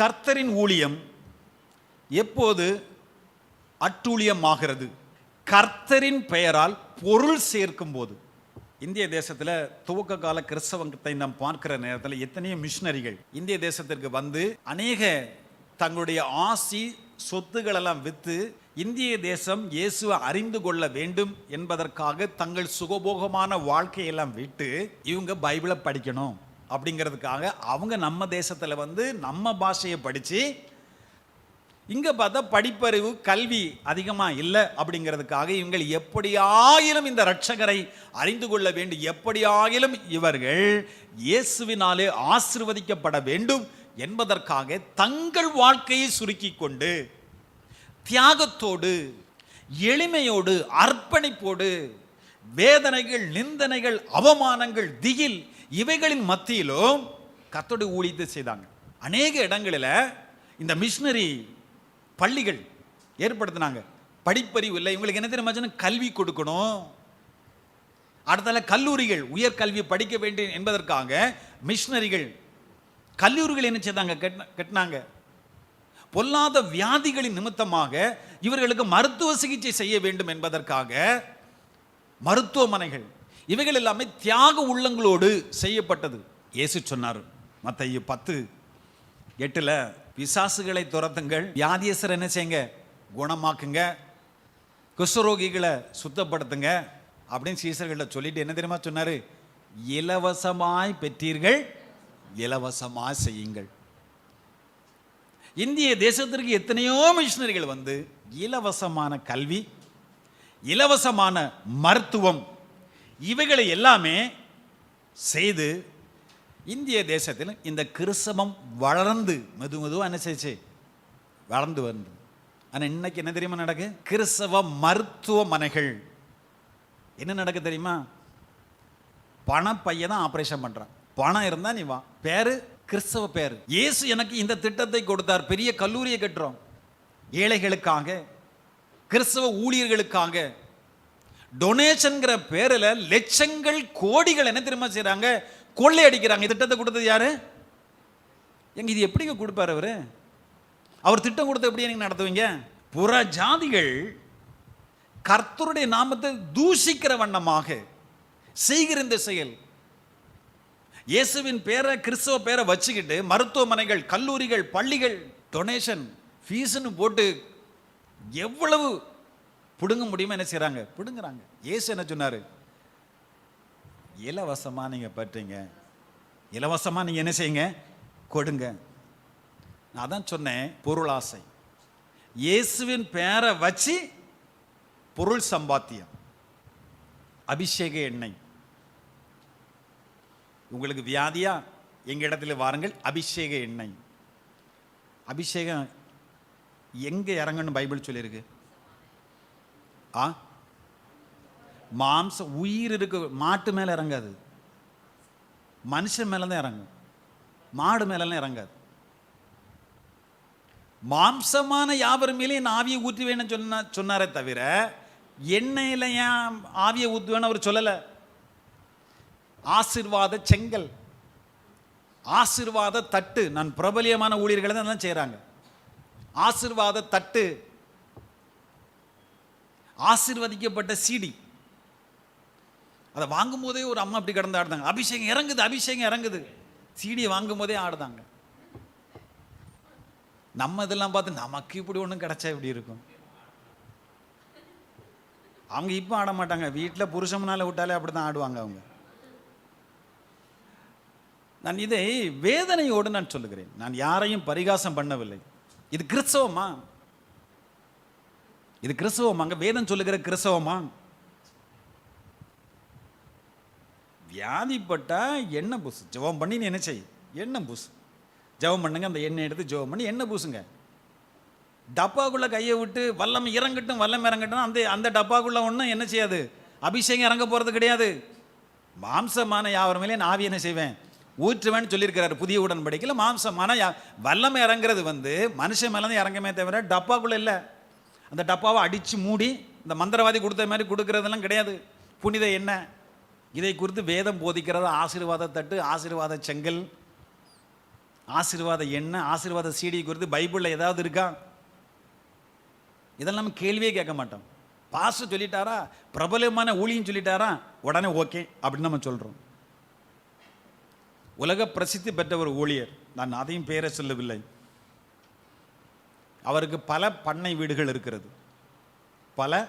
கர்த்தரின் ஊழியம் எப்போது அட்டூழியமாகிறது? கர்த்தரின் பெயரால் பொருள் சேர்க்கும் போது இந்திய தேசத்தில் துவக்க கால கிறிஸ்தவத்தை நாம் பார்க்கிற நேரத்தில் எத்தனையோ மிஷினரிகள் இந்திய தேசத்திற்கு வந்து அநேக தங்களுடைய ஆசி சொத்துக்களெல்லாம் விற்று இந்திய தேசம் இயேசுவை அறிந்து கொள்ள வேண்டும் என்பதற்காக தங்கள் சுகபோகமான வாழ்க்கையெல்லாம் விட்டு இவங்க பைபிளை படிக்கணும். அப்படிங்கிறதுக்காக அவங்க நம்ம தேசத்தில் வந்து நம்ம பாஷையை படித்து இங்கே பார்த்தா படிப்பறிவு கல்வி அதிகமாக இல்லை அப்படிங்கிறதுக்காக இவங்கள் எப்படியாயிலும் இந்த ரட்சகரை அறிந்து கொள்ள வேண்டும் எப்படியாயிலும் இவர்கள் இயேசுவினாலே ஆசிர்வதிக்கப்பட வேண்டும் என்பதற்காக தங்கள் வாழ்க்கையை சுருக்கி கொண்டு தியாகத்தோடு எளிமையோடு அர்ப்பணிப்போடு வேதனைகள் நிந்தனைகள் அவமானங்கள் திகில் இவைகளின் மத்தியிலும் கத்தோடு ஊழியத்தை செய்தாங்க. அநேக இடங்களில் இந்த மிஷினரி பள்ளிகள் ஏற்படுத்தினாங்க. படிப்பறிவு இல்லை. இவங்களுக்கு என்ன தெரியுமா கல்வி கொடுக்கணும். அடுத்தால கல்லூரிகள் உயர்கல்வி படிக்க வேண்டும் என்பதற்காக மிஷினரிகள் கல்லூரிகள் என்ன செய்தாங்க? கட்டினாங்க. பொல்லாத வியாதிகளின் நிமித்தமாக இவர்களுக்கு மருத்துவ சிகிச்சை செய்ய வேண்டும் என்பதற்காக மருத்துவமனைகள் இவைகள் எல்லாமே தியாக உள்ளங்களோடு செய்யப்பட்டது. இயேசு சொன்னார் மத்திய பத்து எட்டில் பிசாசுகளை துரத்துங்கள் வியாதியசர் என்ன செய்யுங்க? குணமாக்குங்க குஷ்டரோகிகளை சுத்தப்படுத்துங்க அப்படின்னு சீசர்கள்ட்ட சொல்லிட்டு என்ன தெரியுமா சொன்னாரு? இலவசமாய் பெற்றீர்கள் இலவசமாய் செய்யுங்கள். இந்திய தேசத்திற்கு எத்தனையோ மிஷினரிகள் வந்து இலவசமான கல்வி இலவசமான மருத்துவம் இவைகளை எல்லாமே செய்து இந்திய தேசத்தில் இந்த கிறிஸ்தவம் வளர்ந்து மெது மெதுவாக என்ன செய்ச்சு? வளர்ந்து வந்து ஆனால் இன்னைக்கு என்ன தெரியுமா நடக்கு? கிறிஸ்தவ மருத்துவமனைகள் என்ன நடக்கு தெரியுமா? பணப்பைய தான் ஆப்ரேஷன் பண்ணுறான் பணம் இருந்தால் நீ வா. பேர் கிறிஸ்தவ பேர். இயேசு எனக்கு இந்த திட்டத்தை கொடுத்தார். பெரிய கல்லூரியை கட்டுறோம். ஏழைகளுக்காக கிறிஸ்தவ ஊழியர்களுக்காக. டொனேஷன்கிற பேரில் லட்சங்கள் கோடிகள் என்ன தெரியுமா செய்கிறாங்க கொள்ளை அடிக்கிறாங்க திட்டத்தை கொடுத்தது யாரு? எங்க இது எப்படிங்க கொடுப்பாரு அவரு? அவர் திட்டம் கொடுத்த எப்படி நீங்க நடத்துவீங்க? புற ஜாதிகள் கர்த்தருடைய நாமத்தை தூஷிக்கிற வண்ணமாக செய்கிற இந்த செயல். இயேசுவின் பேரை கிறிஸ்தவ பேரை வச்சுக்கிட்டு மருத்துவமனைகள் கல்லூரிகள் பள்ளிகள் டொனேஷன் ஃபீஸுன்னு போட்டு எவ்வளவு பிடுங்க முடியுமா என்ன செய்கிறாங்க பிடுங்குறாங்க. ஏசு என்ன சொன்னார்? இலவசமா நீங்க பற்றீங்க. இலவசமா நீங்க என்ன செய்யுங்க? கொடுங்க. நான் அதான் சொன்னேன் பொருளாசை. இயேசுவின் பேரை வச்சு பொருள் சம்பாத்தியம். அபிஷேக எண்ணெய். உங்களுக்கு வியாதியா? எங்கள் இடத்துல வாருங்கள் அபிஷேக எண்ணெய். அபிஷேகம் எங்கே இறங்கணும் பைபிள் சொல்லியிருக்கு? ஆ? மாம்சம் உயிர் இருக்கு மாட்டு மேல இறங்காது. மனுஷன் மேலே தான் இறங்கும். மாடு மேலெல்லாம் இறங்காது. மாம்சமான யாவர் மேலேயும் நான் ஆவியை ஊற்றுவேன்னு சொன்ன சொன்னாரே தவிர எண்ணெயில் ஏன் ஆவியை ஊற்றுவேன்னு அவர் சொல்லலை. ஆசிர்வாத செங்கல். ஆசிர்வாத தட்டு. நான் பிரபலியமான ஊழியர்களை தான் செய்கிறாங்க ஆசிர்வாத தட்டு. ஆசிர்வதிக்கப்பட்ட சீடி அதை வாங்கும் போதே ஒரு அம்மா அப்படி கடந்து ஆடுதாங்க அபிஷேகம் இறங்குது அபிஷேகம் இறங்குது. சீடியை வாங்கும் போதே ஆடுதாங்க. நம்ம இதெல்லாம் பார்த்து நமக்கு இப்படி ஒன்றும் கிடைச்சா இப்படி இருக்கும்? அவங்க இப்போ ஆட மாட்டாங்க. வீட்டில் புருஷம்னால விட்டாலே அப்படி தான் ஆடுவாங்க அவங்க. நான் இதை வேதனையோடு நான் சொல்லுகிறேன். நான் யாரையும் பரிகாசம் பண்ணவில்லை. இது கிறிஸ்தவமா? இது கிறிஸ்தவமாங்க. வேதம் சொல்லுகிற கிறிஸ்தவமா? வியாதிப்பட்டா எண்ணெய் பூசு. ஜெபம் பண்ணி என்ன செய் எண்ணெய் பூசு. ஜெபம் பண்ணுங்க அந்த எண்ணெய் எடுத்து ஜெபம் பண்ணி எண்ணெய் பூசுங்க. டப்பாக்குள்ள கையை விட்டு வல்லம் இறங்கட்டும் வல்லம் இறங்கட்டும் அந்த அந்த டப்பாக்குள்ள ஒன்றும் என்ன செய்யாது? அபிஷேகம் இறங்க போகிறது கிடையாது. மாம்சமான யாவர் மேலே நான் ஆவி என்ன செய்வேன்? ஊற்றுவேன்னு சொல்லியிருக்கிறாரு. புதிய உடன்படிக்கையில் மாம்சமான வல்லம் வல்லமை இறங்குறது வந்து மனுஷன் மேலே தான் இறங்கமே தவிர டப்பாக்குள்ள இல்லை. அந்த டப்பாவை அடித்து மூடி இந்த மந்திரவாதி கொடுத்த மாதிரி கொடுக்கறதெல்லாம் கிடையாது. புனித என்ன இதை குறித்து வேதம் போதிக்கிறது ஆசீர்வாத தட்டு ஆசீர்வாத செங்கல் ஆசீர்வாத எண்ணெய் ஆசீர்வாத சீடி குறித்து பைபிளில் ஏதாவது இருக்கா? இதெல்லாம் நம்ம கேள்வியே கேட்க மாட்டோம். பாச சொல்லிட்டாரா? பிரபலமான ஊழியம் சொல்லிட்டாரா? உடனே ஓகே அப்படின்னு நம்ம சொல்கிறோம் உலக பிரசித்தி பெற்ற ஒரு ஊழியர். நான் அதையும் பேரை சொல்லவில்லை. அவருக்கு பல பண்ணை வீடுகள் இருக்கிறது. பல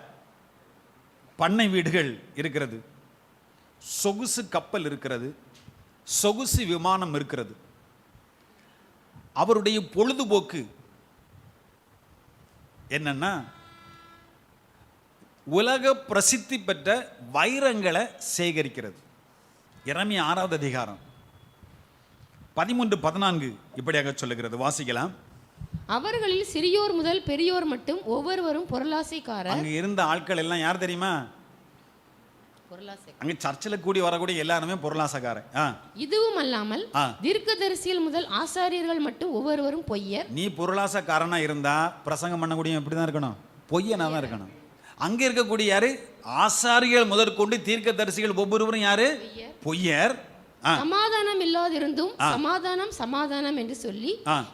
பண்ணை வீடுகள் இருக்கிறது. சொகுசு கப்பல் இருக்கிறது. சொகுசு விமானம் இருக்கிறது. அவருடைய பொழுதுபோக்கு என்னன்னா உலக பிரசித்தி பெற்ற வைரங்களை சேகரிக்கிறது. இறமி ஆறாவது அதிகாரம். பதிமூன்று பதினான்கு இப்படியாக சொல்லுகிறது. வாசிக்கலாம். அவர்களில் சிறியோர் முதல் பெரியோர் மட்டும் ஒவ்வொருவரும் பொருளாசைக்காரர். அங்க இருந்த ஆட்கள் எல்லாம் யார் தெரியுமா? அங்க சர்ச்சில் கூடி வரக்கூடிய எல்லாருமே பொருளாசக்காரன் இதுவும் அல்லாமல். தீர்க்கதரிசியில் முதல் ஆசாரியர்கள் மட்டும் ஒவ்வொருவரும் பொய்யர். நீ பொருளாசக்காரனா இருந்தா பிரசங்கம் பண்ணக்கூடிய எப்படி தான் இருக்கணும். பொய்யனா தான் இருக்கணும். அங்க இருக்கக்கூடிய யாரு? ஆசாரிகள் முதற்கொண்டு தீர்க்கதரிசிகள் ஒவ்வொருவரும் யாரு? பொய்யர். சமாதானம் இல்லாதிருந்தும் சமாதானம் சமாதானம் என்று சொல்லி.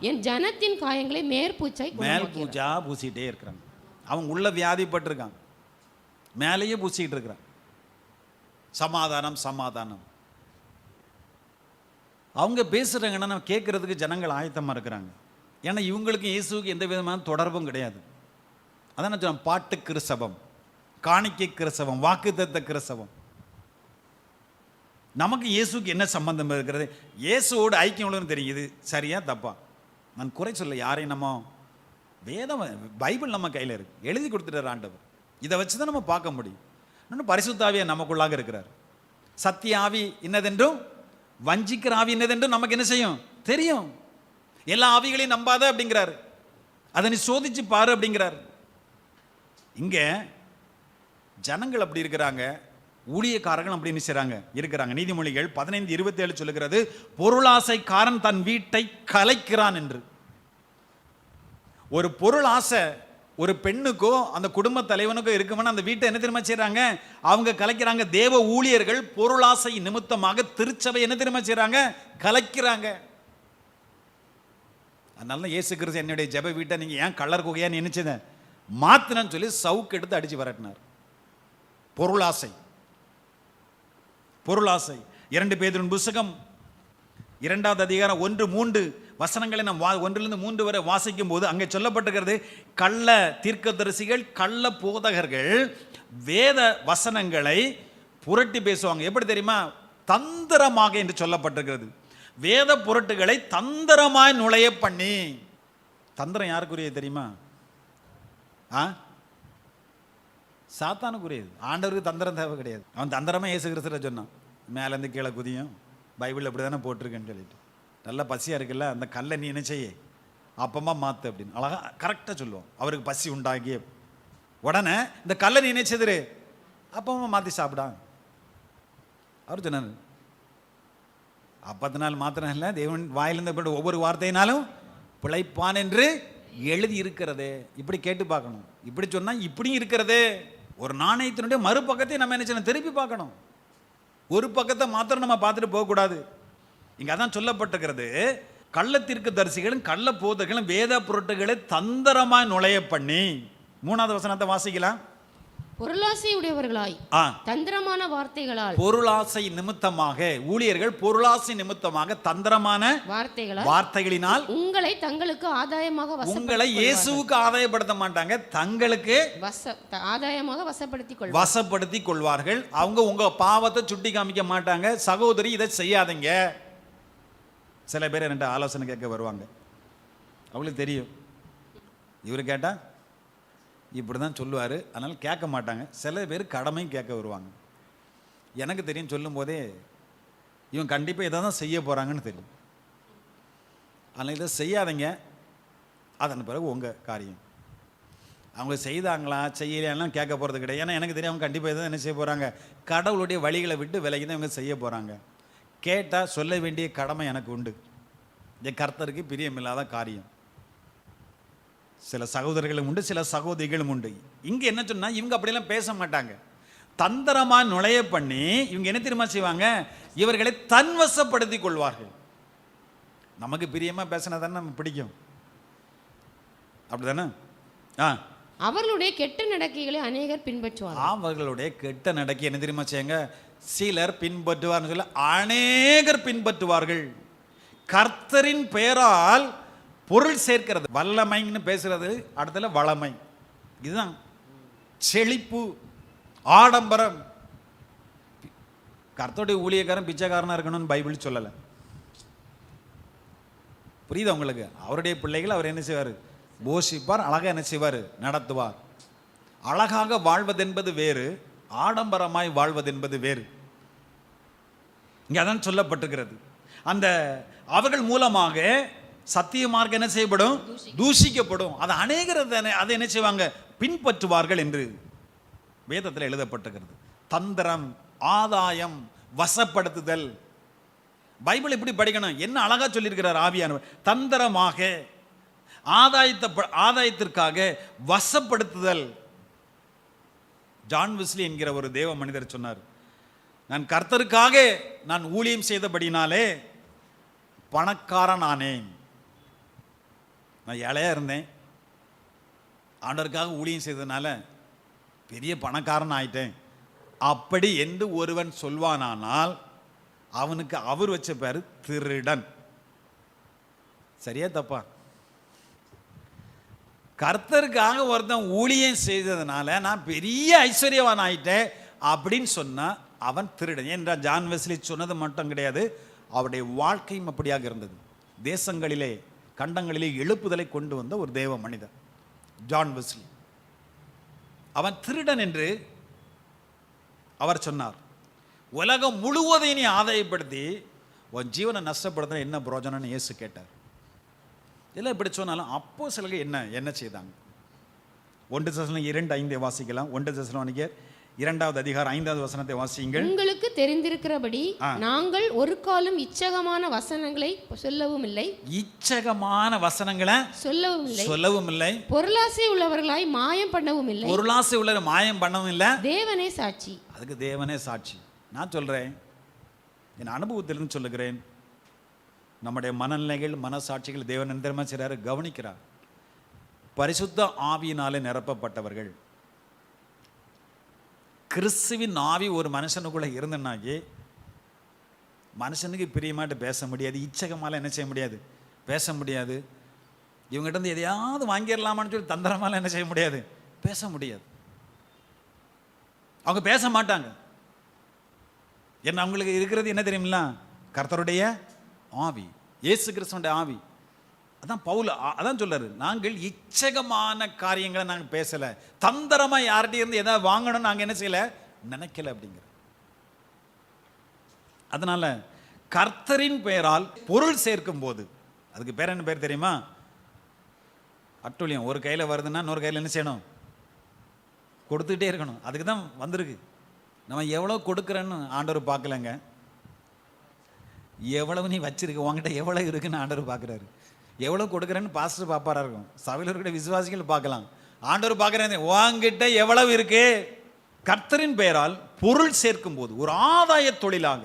என் ஜனத்தின் காயங்களை மேற்பூச்சாய் மேல். பூஜா பூசிட்டே இருக்கிறாங்க அவன் உள்ள வியாதிப்பட்டிருக்கான். மேலேயே பூசிக்கிட்டு இருக்கிறான். சமாதானம் சமாதானம். அவங்க பேசுறாங்கன்னா நம்ம கேட்கறதுக்கு ஜனங்கள் ஆயத்தமா இருக்கிறாங்க. ஏன்னா இவங்களுக்கு இயேசுவுக்கு எந்த விதமான தொடர்பும் கிடையாது. அதான் நான் சொன்னேன் பாட்டு கிறிஸ்தவம் காணிக்கை கிறிஸ்தவம் வாக்குத்தத்த கிறிஸ்தவம். நமக்கு இயேசுக்கு என்ன சம்பந்தம் இருக்கிறது? இயேசுவோடு ஐக்கியம் உள்ளதுன்னு தெரியுது? சரியா? தப்பா? நான் குறை சொல்ல யாரையும் நம்ம வேதம் பைபிள் நம்ம கையில் இருக்கு. எழுதி கொடுத்துட்டார் ஆண்டவர். இதை வச்சு தான் நம்ம பார்க்க முடியும். இன்னொன்று பரிசுத்தாவியை நமக்குள்ளாக இருக்கிறார். சத்திய ஆவி என்னதென்றும் வஞ்சிக்கிற ஆவி என்னதென்றும் நமக்கு என்ன செய்யும்? தெரியும். எல்லா ஆவிகளையும் நம்பாத அப்படிங்கிறாரு. அதை நீ சோதிச்சு பாரு அப்படிங்கிறார். இங்க ஜனங்கள் அப்படி இருக்கிறாங்க. ஊழியக்காரர்கள் அப்படின்னு செய்கிறாங்க இருக்கிறாங்க. நீதிமொழிகள் பதினைந்து இருபத்தி ஏழு சொல்லுகிறது பொருளாசைக்காரன் தன் வீட்டை கலைக்கிறான் என்று. ஒரு பொருள் ஆசை ஒரு பெண்ணுக்கோ அந்த குடும்ப தலைவனுக்கோ இருக்குமென்னு அந்த வீட்டை என்ன திரும்ப செய்கிறாங்க அவங்க கலைக்கிறாங்க. தேவ ஊழியர்கள் பொருளாசை நிமித்தமாக திருச்சபை என்ன திரும்ப செய்கிறாங்க கலைக்கிறாங்க. அதனால தான் இயேசு கிறிஸ்து என்னுடைய ஜெப வீட்டை நீங்கள் ஏன் கலர் குகையான்னு நினச்சிதேன் மாத்தினன்னு சொல்லி சவுக்கு எடுத்து அடிச்சு வரட்டினார். பொருளாசை. பொருளாசை. இரண்டு பேரின் புஸ்தகம் இரண்டாவது அதிகாரம் ஒன்று மூன்று வசனங்களை நாம் வா ஒன்றிலிருந்து மூன்று வரை வாசிக்கும் போது அங்கே சொல்லப்பட்டிருக்கிறது கள்ள தீர்க்கதரிசிகள் கள்ள போதகர்கள் வேத வசனங்களை புரட்டி பேசுவாங்க. எப்படி தெரியுமா? தந்திரமாக என்று சொல்லப்பட்டிருக்கிறது. வேத புரட்டுகளை தந்திரமாய் நுழைய பண்ணி. தந்திரம் யாருக்குரிய தெரியுமா? ஆ? சாத்தானுக்குரியது. ஆண்டவருக்கு தந்திரம் தேவை கிடையாது. அவன் தந்திரமா ஏசு கிறிஸ்துல சொன்னான். மேலேருந்து கீழே குதியும். பைபிள் அப்படி தானே போட்டிருக்கேன்னு சொல்லிட்டு. நல்ல பசியாக இருக்குல்ல? அந்த கல்லை நீ என்ன செய்ய? அப்பமா மாற்று அப்படின்னு. அழகா கரெக்டாக சொல்லுவோம் அவருக்கு பசி உண்டாகிய உடனே இந்த கல்லை நீ நினைச்சதுரு அப்பமா மாற்றி சாப்பிடா அவர் சொன்னார் அப்பத்தினால் மாத்திரம் இல்லை தேவன் வாயிலிருந்து பட்ட ஒவ்வொரு வார்த்தையினாலும் பிழைப்பான் என்று எழுதி இருக்கிறதே இப்படி கேட்டு பார்க்கணும். இப்படி சொன்னால் இப்படியும் இருக்கிறதே. ஒரு நாணயத்தினுடைய மறுபக்கத்தை நம்ம என்ன செய்யணும்? திருப்பி பார்க்கணும். ஒரு பக்கத்தை மாத்திரம் நம்ம பார்த்துட்டு போகக்கூடாது இங்கே அதான் சொல்லப்பட்டிருக்கிறது. கள்ளத்திற்கு தரிசிகளும் கள்ள போதர்களும் வேத பொருட்டுகளை தந்திரமாய் நுழைய பண்ணி. மூணாவது வசனத்தை வாசிக்கலாம். பொருளாசை உடையவர்களாய் தந்திரமான வார்த்தைகளால். பொருளாசை நிமித்தமாக ஊழியர்கள் பொருளாசை நிமித்தமாக தந்திரமான வார்த்தைகளால் வார்த்தைகளினால் உங்களை தங்களுக்கு ஆதாயமாக உங்களை இயேசுவுக்கு ஆதாயப்படுத்த மாட்டாங்க தங்களுக்கு வச ஆதாயமாக வசப்படுத்திக் கொள்வார் வசப்படுத்தி கொள்வார்கள். அவங்க உங்க பாவத்தை சுட்டி காமிக்க மாட்டாங்க. சகோதரி இதை செய்யாதீங்க. சில பேர் என்கிட்ட ஆலோசனை கேட்க வருவாங்க. அவங்களுக்கு தெரியும். இவர் கேட்டா இப்படி தான் சொல்லுவார். அதனால் கேட்க மாட்டாங்க. சில பேர் கடமையும் கேட்க வருவாங்க. எனக்கு தெரியும் சொல்லும் போதே இவன் கண்டிப்பாக இதை தான் செய்ய போகிறாங்கன்னு தெரியும். அதனால் இதை செய்யாதீங்க. அதன் பிறகு உங்கள் காரியம். அவங்க செய்தாங்களா செய்யலையாலாம் கேட்க போகிறது கிடையாது. ஏன்னா எனக்கு தெரியும் அவங்க கண்டிப்பாக இதை என்ன செய்ய போகிறாங்க கடவுளுடைய வழிகளை விட்டு விலகி தான் இவங்க செய்ய போகிறாங்க கேட்டால் சொல்ல வேண்டிய கடமை எனக்கு உண்டு. இந்த கர்த்தருக்கு பிரியமில்லாத காரியம். சில சகோதரர்களும் உண்டு சில சகோதரிகளும் உண்டு. இங்கே என்ன சொன்னா இவங்க அப்படியெல்லாம் பேச மாட்டாங்க. தந்திரமா நுழைய பண்ணி இவங்க என்ன தெரியுமா செய்வாங்க? இவர்களை தன்வசப்படுத்திக் கொள்வார்கள். நமக்கு பிரியமா பேசினா தானே நம்ம பிடிக்கும். அப்படிதானே? ஆ. அவர்களுடைய கெட்ட நடக்கைகளை அநேகர் பின்பற்றுவார் அவர்களுடைய கெட்ட நடக்கை என்ன தெரியுமா செய்யுங்க சிலர் பின்பற்றுவார்னு சொல்ல அநேகர் பின்பற்றுவார்கள். கர்த்தரின் பெயரால் பொருள் சேர்க்கிறது வல்லமைன்னு பேசுறது அடுத்தல வளமை. இதுதான். செழிப்பு ஆடம்பரம். கர்த்தோடைய ஊழியக்காரன் பிச்சைக்காரனாக இருக்கணும்னு பைபிள் சொல்லலை. புரியுதா உங்களுக்கு? அவருடைய பிள்ளைகள் அவர் என்ன செய்வார்? போஷிப்பார் அழகாக என்ன செய்வார்? நடத்துவார். அழகாக வாழ்வதென்பது வேறு ஆடம்பரமாய் வாழ்வதென்பது வேறு. இங்கே அதான் சொல்லப்பட்டிருக்கிறது. அந்த அவர்கள் மூலமாக சத்திய மார்க்கம் என்ன செய்யப்படும்? தூஷிக்கப்படும். அதை அநேகர் அதை அதை என்ன செய்வாங்க? பின்பற்றுவார்கள் என்று வேதத்தில் எழுதப்பட்டிருக்கிறது. தந்திரம் ஆதாயம் வசப்படுத்துதல். பைபிள் எப்படி படிக்கணும்? என்ன அழகாக சொல்லியிருக்கிறார் ஆவியானவர். தந்திரமாக ஆதாயத்தை ப- ஆதாயத்திற்காக வசப்படுத்துதல். ஜான் விஸ்லி என்கிற ஒரு தேவ மனிதர் சொன்னார். நான் கர்த்தருக்காக நான் ஊழியம் செய்தபடினாலே பணக்காரன் ஆனேன் நான் ஏழையாக இருந்தேன். ஆண்டவருக்காக ஊழியம் செய்ததுனால பெரிய பணக்காரன் ஆயிட்டேன். அப்படி என்று ஒருவன் சொல்வானானால் அவனுக்கு அவர் வச்ச பேர் திருடன். சரியா தப்பா? கர்த்தருக்காக ஒருத்தன் ஊழியம் செய்ததுனால நான் பெரிய ஐஸ்வர்யவான் ஆயிட்டேன் அப்படின்னு சொன்னால் அவன் திருடன். என்றால் ஜான் வெஸ்லி சொன்னது மட்டும் கிடையாது. அவருடைய வாழ்க்கையும் அப்படியாக இருந்தது. தேசங்களிலே கண்டங்களிலே எழுப்புதலை கொண்டு வந்த ஒரு தேவ மனிதன் ஜான் வெஸ்லி அவன் திருடன் என்று அவர் சொன்னார். உலகம் முழுவதையும் நீ ஆதாயப்படுத்தி உன் ஜீவனை நஷ்டப்படுத்த என்ன பிரோஜனம்னு இயேசு கேட்டார். இல்லை இப்படி சொன்னாலும் அப்போ சிலர்கள் என்ன என்ன செய்தாங்க? ஒன்று தசனம் இரண்டு ஐந்தை வாசிக்கலாம். ஒன்று தசனம் இரண்டாவது அதிகாரம் ஐந்தாவது வசனத்தை வாசியுங்கள். உங்களுக்கு தெரிந்திருக்கிறபடி. நாங்கள் ஒரு காலம் இச்சகமான வசனங்களை சொல்லவும் இல்லை இச்சகமான வசனங்களை சொல்லவும் இல்லை சொல்லவும் இல்லை பொருளாசை உள்ளவர்களாய் மாயம் பண்ணவும் இல்லை பொருளாசை உள்ள மாயம் பண்ணவும் இல்லை தேவனே சாட்சி. அதுக்கு தேவனே சாட்சி. நான் சொல்கிறேன் என் அனுபவத்திலிருந்து சொல்லுகிறேன். நம்முடைய மனநிலைகள் மனசாட்சிகள் தேவன் எந்திரமா செய்கிறாரு கவனிக்கிறார். பரிசுத்த ஆவியினாலே நிரப்பப்பட்டவர்கள். கிறிஸ்துவின் ஆவி ஒரு மனுஷனுக்குள்ள இருந்தனாக்கி மனுஷனுக்கு பிரியமாட்டு பேச முடியாது இச்சகமால என்ன செய்ய முடியாது? பேச முடியாது. இவங்ககிட்ட இருந்து எதையாவது வாங்கிடலாமான்னு சொல்லி தந்திரமால என்ன செய்ய முடியாது? பேச முடியாது. அவங்க பேச மாட்டாங்க. என்ன அவங்களுக்கு இருக்கிறது என்ன தெரியுமில்ல? கர்த்தருடைய ஆவி இயேசு கிறிஸ்துவனுடைய ஆவி. அதான் பவுல் அதான் சொல்றாரு நாங்கள் இச்சகமான காரியங்களை நாங்கள் பேசல. தந்திரமா யார்கிட்ட இருந்து எதாவது வாங்கணும்னு நாங்கள் என்ன செய்யல? நினைக்கல அப்படிங்கிற அதனால கர்த்தரின் பெயரால் பொருள் சேர்க்கும் போது அதுக்கு பேர் என்ன பேர் தெரியுமா? அட்டுழியம். ஒரு கையில் வருதுன்னா இன்னொரு கையில் என்ன செய்யணும்? கொடுத்துக்கிட்டே இருக்கணும். அதுக்கு தான் வந்திருக்கு. நம்ம எவ்வளோ கொடுக்குறேன்னு ஆண்டவர் பார்க்கலங்க. எவ்வளவு நீ வச்சிருக்க உங்ககிட்ட எவ்வளோ இருக்குன்னு ஆண்டவர் பார்க்குறாரு. எவ்வளோ கொடுக்குறேன்னு பாஸ்டர் பாப்பாரா இருக்கும். சபையில் இருக்கிற விசுவாசிகள் பார்க்கலாம். ஆண்டவர் பார்க்குறேன் உங்ககிட்ட எவ்வளவு இருக்கு? கர்த்தரின் பெயரால் பொருள் சேர்க்கும் போது ஒரு ஆதாய தொழிலாக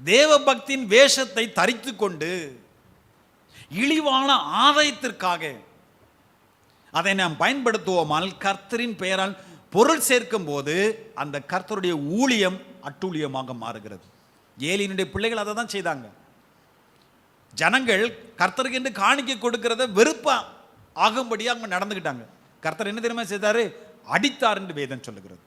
தேவ பக்தியின் வேஷத்தை தரித்து கொண்டு இழிவான ஆதாயத்திற்காக அதை நாம் பயன்படுத்துவோமால் கர்த்தரின் பெயரால் பொருள் சேர்க்கும் போது அந்த கர்த்தருடைய ஊழியம் அட்டூழியமாக மாறுகிறது. ஏலியினுடைய பிள்ளைகள் அதை தான் செய்தாங்க. ஜனங்கள் கர்த்தருக்கு என்று காணிக்க கொடுக்கிறத வெறுப்பாக ஆகும்படியாக அவங்க நடந்துக்கிட்டாங்க கர்த்தர் என்ன தெரியுமா செய்தாரு? அடித்தார் என்று வேதம் சொல்லுகிறது.